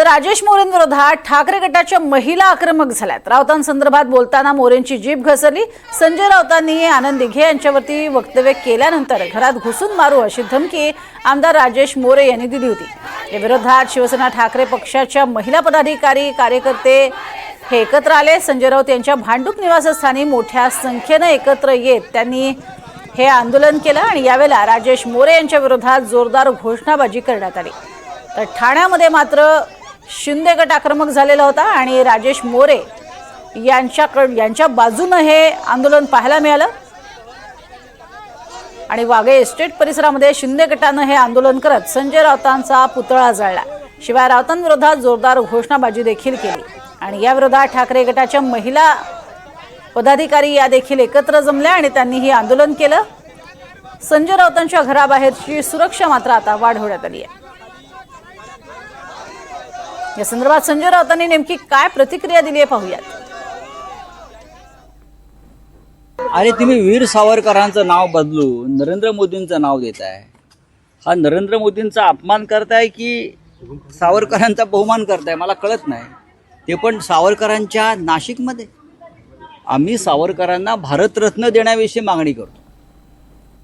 तर राजेश मोरेंविरोधात ठाकरे गटाच्या महिला आक्रमक झाल्यात. राऊतांसंदर्भात बोलताना मोरेंची जीभ घसरली. संजय राऊतांनी आनंद दिघे यांच्यावरती वक्तव्य केल्यानंतर घरात घुसून मारू अशी धमकी आमदार राजेश मोरे यांनी दिली होती. या विरोधात शिवसेना ठाकरे पक्षाच्या महिला पदाधिकारी कार्यकर्ते हे एकत्र आले. संजय राऊत यांच्या भांडूप निवासस्थानी मोठ्या संख्येनं एकत्र येत त्यांनी हे आंदोलन केलं आणि यावेळेला राजेश मोरे यांच्या विरोधात जोरदार घोषणाबाजी करण्यात आली. तर ठाण्यामध्ये मात्र शिंदे गट आक्रमक झालेला होता आणि राजेश मोरे यांच्याकड यांच्या बाजूनं हे आंदोलन पाहायला मिळालं. आणि वाघे एस्टेट परिसरामध्ये शिंदे गटानं हे आंदोलन करत संजय राऊतांचा पुतळा जाळला. शिवाय राऊतांविरोधात जोरदार घोषणाबाजी देखील केली. आणि या विरोधात ठाकरे गटाच्या महिला पदाधिकारी या देखील एकत्र जमल्या आणि त्यांनी हे आंदोलन केलं. संजय राऊतांच्या घराबाहेरची सुरक्षा मात्र आता वाढवण्यात आली आहे. या संदर्भात संजय राऊतांनी नेमकी काय प्रतिक्रिया दिली आहे पाहूयात. अरे तुम्ही वीर सावरकरांचं नाव बदलून नरेंद्र मोदींचं नाव देत आहे हा नरेंद्र मोदींचा अपमान करताय की सावरकरांचा बहुमान करताय? मला कळत नाही. ते पण सावरकरांच्या नाशिकमध्ये. आम्ही सावरकरांना भारतरत्न देण्याविषयी मागणी करतो.